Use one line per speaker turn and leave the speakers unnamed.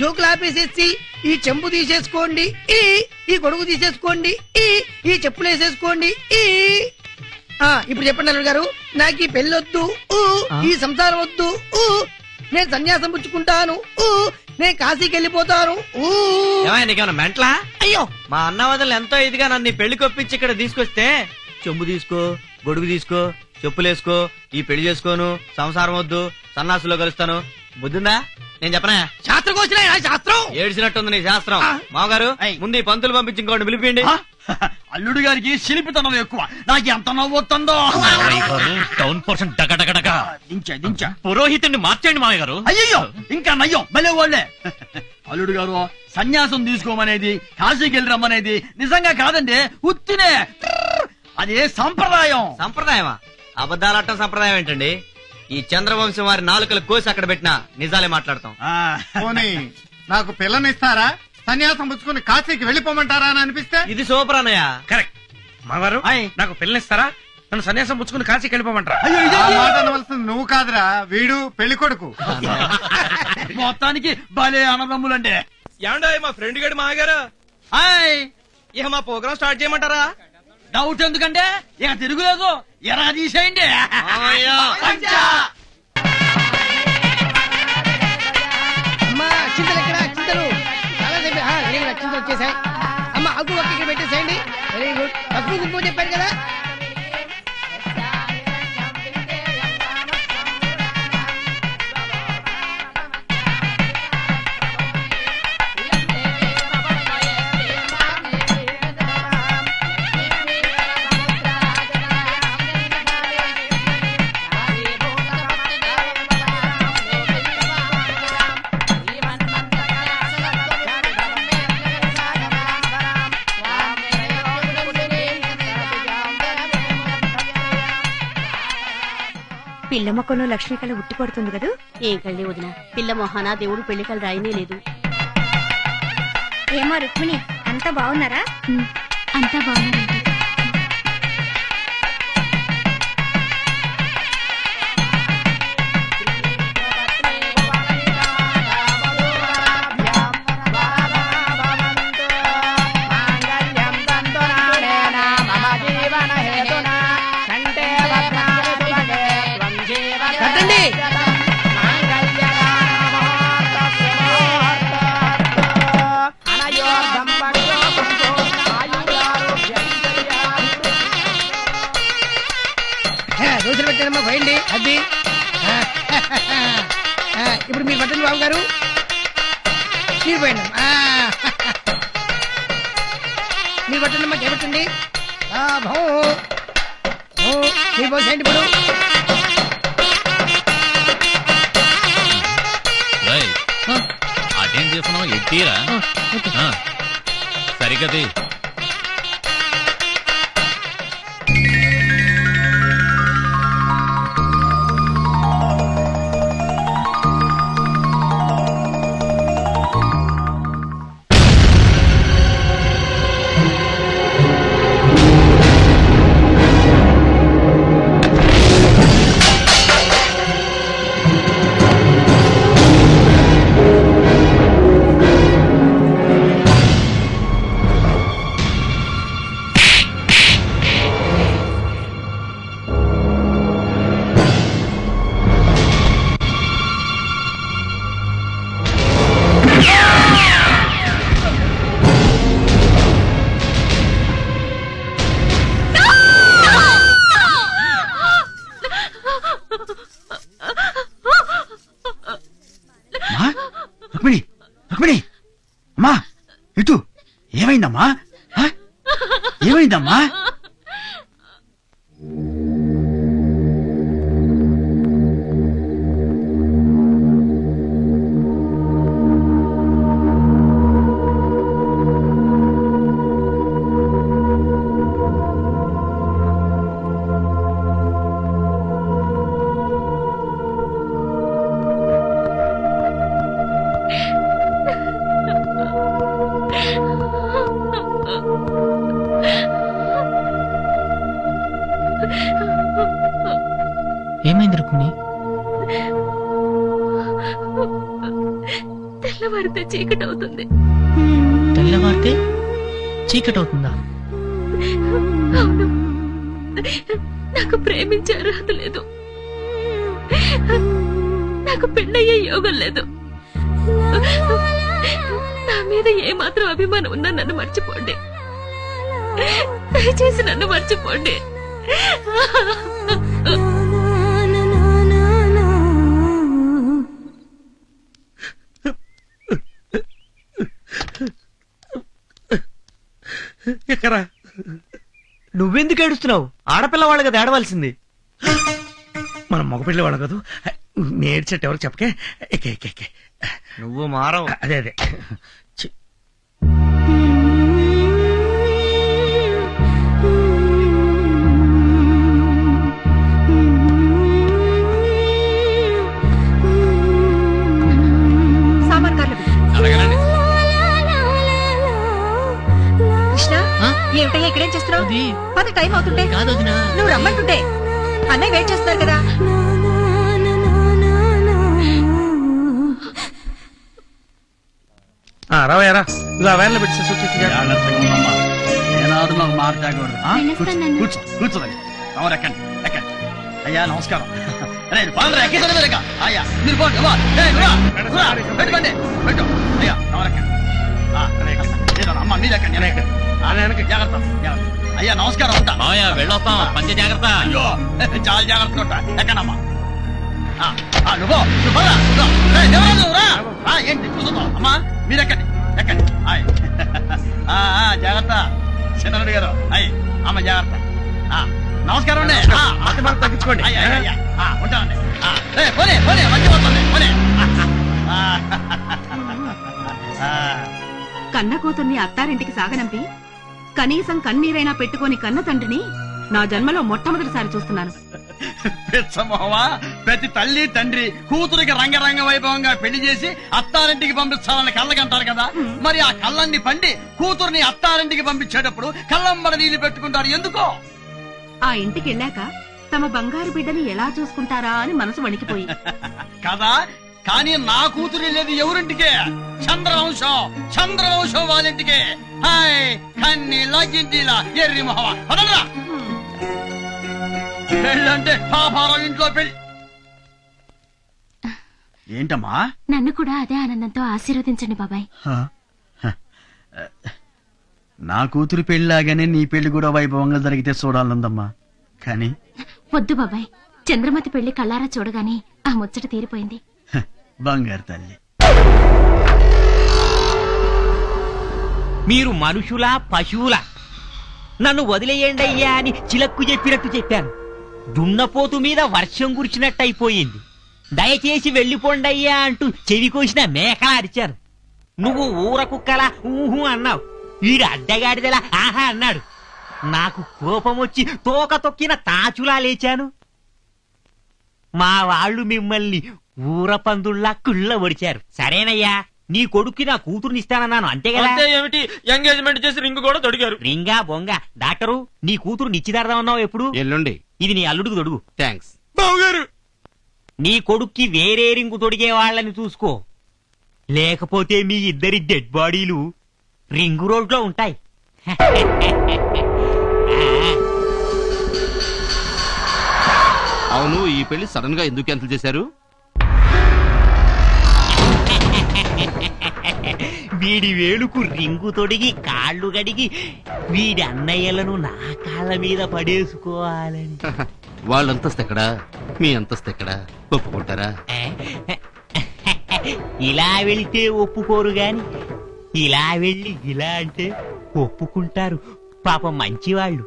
జోకులు ఆపేసేసి ఈ చెంబు తీసేసుకోండి ఈ ఈ గొడుగు తీసేసుకోండి ఈ ఈ చెప్పులు వేసేసుకోండి ఈ. ఆ ఇప్పుడు చెప్పండి అల్లుడు గారు నాకు ఈ పెళ్ళి వద్దు ఊ, ఈ సంసారం వద్దు ఊ, నేను సన్యాసం పుచ్చుకుంటాను ఊ, నేను కాశీకి వెళ్ళిపోతాను ఊ.
ఏమైనా నీకేమన్నా మెంట్లా?
అయ్యో.
మా అన్న వదలు ఎంతో ఇదిగా నన్ను ఈ పెళ్ళి కొప్పించి ఇక్కడ తీసుకొస్తే చెంబు తీసుకో గొడుగు తీసుకో చెప్పులేసుకో ఈ పెళ్ళి చేసుకోను సంసారం వద్దు సన్నాసులో కలుస్తాను బుద్ధిందా? నేను చెప్పనా?
శాస్త్రం వచ్చిన శాస్త్రం?
ఏడ్చినట్టుంది నీ శాస్త్రం. మామగారు. ముందు ఈ పంతులు పంపించి ఇంకోటి పిలిపిండి
ఆ? అల్లుడు గారికి శిల్పితనం ఎక్కువ. నాకు ఎంత నవ్వుతుందో
టౌన్ పోర్షన్ డగడగడగ
దించా దించా.
పురోహితుడిని మార్చండి మావయ్య గారు
అయ్యయ్యో ఇంకా నయ్యం భలే వాళ్ళే. అల్లుడు గారు సన్యాసం తీసుకోమనేది కాశీకి వెళ్ళి రమ్మనేది నిజంగా కాదండి ఉత్తినే. అదే సంప్రదాయం.
సంప్రదాయమా? అబద్ధాలట్టం సంప్రదాయం ఏంటండి? ఈ చంద్రవంశం వారి నాలుకలు కోసి అక్కడ పెట్టినా నిజాలే మాట్లాడతాం.
ఆ,
పోనీ నాకు పిల్లనిస్తారా? సన్యాసం పుచ్చుకుని కాశీకి వెళ్ళిపోమంటారా అని అనిపిస్తే?
ఇది సూపర్ అన్నయ్య.
కరెక్ట్. మావారు
ఆయ్.
నాకు పిల్లనిస్తారా? నన్ను సన్యాసం పుచ్చుకుని కాశీకి వెళ్ళిపోమంటారా?
అయ్యో
ఆ
ఇదేంటి?
మాట అనవలసింది నువ్వు కాదురా వీడు పెళ్ళి కొడుకు.
మొత్తానికి భలే అన్నదమ్ములండి
ఏమండే మా ఫ్రెండ్ గడి మాగారు
హాయ్.
ఇక మా ప్రోగ్రామ్ స్టార్ట్ చేయమంటారా?
డౌట్ ఎందుకంటే ఇక తిరుగులేదు. ఎరా తీసేయండి.
పిల్ల మొక్కను లక్ష్మీ కళ ఉట్టి పడుతుంది కదా?
ఏం కళ్ళి వదిన? పిల్ల మొహాన దేవుడు పెళ్ళికలు రాయనే లేదు.
ఏమో రుక్మిణి అంతా బాగున్నారా? అంతా బాగున్నారండి.
దోశలు పెట్టానమ్మా పోయండి అది. ఇప్పుడు మీరు పట్టండి బాబు గారు మీరు పోయండి. ఆ, మీరు పట్టండి అమ్మా చేపట్టండి మీరు పోసేయండి ఇప్పుడు?
రేయ్, అటేం చేస్తున్నావు? ఎట్టీరా? సరిగది
ఏమైందమ్మా?
తెల్లవారితే చీకటి అవుతుంది
తెల్లవారితే చీకటి అవుతుందా
అవును. నాకు ప్రేమించే అర్హత లేదు. నాకు పెళ్ళయ్యే యోగం లేదు. నా మీద ఏమాత్రం అభిమానం ఉన్నా నన్ను మర్చిపోండి. దయచేసి నన్ను మర్చిపోండి.
ఎక్కరా?
నువ్వెందుకు ఏడుస్తున్నావు? ఆడపిల్ల వాళ్ళ కదా ఏడవలసింది.
మనం మగపిల్లి వాళ్ళం కాదు. నేర్చేట ఎవరు చెప్పకే. ఎక్కే ఎక్కే ఎక్కే.
నువ్వు మారవు.
అదే అదే.
పద టైం అవుతుంటే
కాదు వదినా.
నువ్వు రమ్మంటుంటే అన్నయ్య వెయిట్ చేస్తున్నారు కదా.
ఆ, రావయ్యారా ఇలా వ్యాన్లో పెట్టేసి వచ్చేసి
జాగ్రత్తగా ఉండమ్మా. ఏనాడు నాకు మాట తాగకూడదు, ఆ? కూర్చో, కూర్చో కూర్చోదండి తమరు ఎక్కండి ఎక్కండి. అయ్యా నమస్కారం. రే పాలరా ఎక్కేసారు మీరు ఇక. అయ్యా మీరు పోండి ఇవ్వ. ఏయ్, నువ్వురా, నువ్వురా, పెట్టుకోండి పెట్టు అయ్యా తమరు ఎక్కండి. ఆ, రే, ఏదో అమ్మ మీరు ఎక్కండి నేను ఎక్కండి. ఆ, వెనక్కి, జాగ్రత్త జాగ్రత్త. అయ్యా నమస్కారం ఉంటా
మామయ్య వెళ్ళొస్తాం. పంచ జాగ్రత్త.
అయ్యో చాలా జాగ్రత్తగా ఉంటా. ఎక్కడమ్మా? నువ్వు ఏంటి కూర్చుంటావు అమ్మా మీరు ఎక్కండి? ఎక్కండి ఆయ్. ఆ, ఆ, జాగ్రత్త. చిన్నరుడు గారు అయ్యి అమ్మ జాగ్రత్త. ఆ, నమస్కారం అండి.
తగ్గించుకోండి.
రేయ్, పోనీ పోనీ మంచి పోతుంది పోనీ
కన్న కూతుర్ని అత్తారింటికి సాగనంపి కనీసం కన్నీరైనా పెట్టుకొని కన్న తండ్రిని నా జన్మలో మొట్టమొదటిసారి చూస్తున్నాను.
ప్రతి తల్లి తండ్రి కూతురికి రంగరంగ వైభవంగా పెళ్ళి చేసి అత్తారింటికి పంపించాలని కళ్ళకంటారు కదా? మరి ఆ కళ్ళన్ని పండి కూతుర్ని అత్తారింటికి పంపించేటప్పుడు కళ్ళంబడ నీళ్ళు పెట్టుకుంటారు ఎందుకో?
ఆ ఇంటికి వెళ్ళాక తమ బంగారు బిడ్డని ఎలా చూసుకుంటారా అని మనసు వణికిపోయి.
కదా? కానీ నా కూతురు వెళ్ళేది ఎవరింటికే? చంద్రవంశం. చంద్రవంశం వాళ్ళింటికే. హాయ్ కన్ని లగ్గింటిలా ఎర్రి మొహమ. పదరా పెళ్ళంటే పాపారం ఇంట్లో పెళ్ళి ఏంటమ్మా?
నన్ను కూడా అదే ఆనందంతో ఆశీర్వదించండి బాబాయ్.
హ? హ. నా కూతురు పెళ్ళిలాగానే నీ పెళ్ళి కూడా వైభవంగా జరిగితే చూడాలందమ్మా. కానీ
వద్దు బాబాయ్. చంద్రమతి పెళ్ళి కళ్ళారా చూడగానే ఆ ముచ్చట తీరిపోయింది.
బంగారు తల్లి.
మీరు మనుషులా పశువులా? నన్ను వదిలేయండి అయ్యా అని చిలక్కు చెప్పినట్టు చెప్పాను. దున్నపోతు మీద వర్షం కురిచినట్టు అయిపోయింది దయచేసి వెళ్ళిపోండి అయ్యా అంటూ చెవి కోసిన మేకలా అరిచారు. నువ్వు ఊర కుక్కలా ఊహు అన్నావు. వీడు అడ్డగాడిదలా ఆహా అన్నాడు. నాకు కోపం వచ్చి తోక తొక్కిన తాచులా లేచాను. మా వాళ్ళు మిమ్మల్ని ఊర పందుల్లా కుళ్ళ ఒడిచారు. సరేనయ్యా నీ కొడుక్కి నా కూతుర్ని ఇస్తానన్నాను అంతే కదా?
అంతే ఏమిటి? ఎంగేజ్మెంట్ చేసి రింగ్ కూడా తొడిగారు.
రింగా బొంగ. డాక్టరు నీ కూతురు నిశ్చితార్థమన్నావు ఎప్పుడు?
ఎల్లుండి.
ఇది నీ అల్లుడికి తొడుగు.
థ్యాంక్స్. బావగారు!
నీ కొడుక్కి వేరే రింగు తొడిగే వాళ్ళని చూసుకో. లేకపోతే మీ ఇద్దరి డెడ్ బాడీలు రింగు రోడ్లో ఉంటాయి.
అవును ఈ పెళ్ళి సడన్గా ఎందుకు క్యాన్సిల్ చేశారు?
వీడి వేలుకు రింగు తొడిగి కాళ్ళు గడిగి వీడి అన్నయ్యలను నా కాళ్ళ మీద పడేసుకోవాలని.
వాళ్ళ అంతస్తు ఎక్కడా? మీ అంతస్తు ఎక్కడా? ఒప్పుకుంటారా?
ఇలా వెళ్తే ఒప్పుకోరు గాని ఇలా వెళ్ళి ఇలా అంటే ఒప్పుకుంటారు. పాపం మంచివాళ్ళు.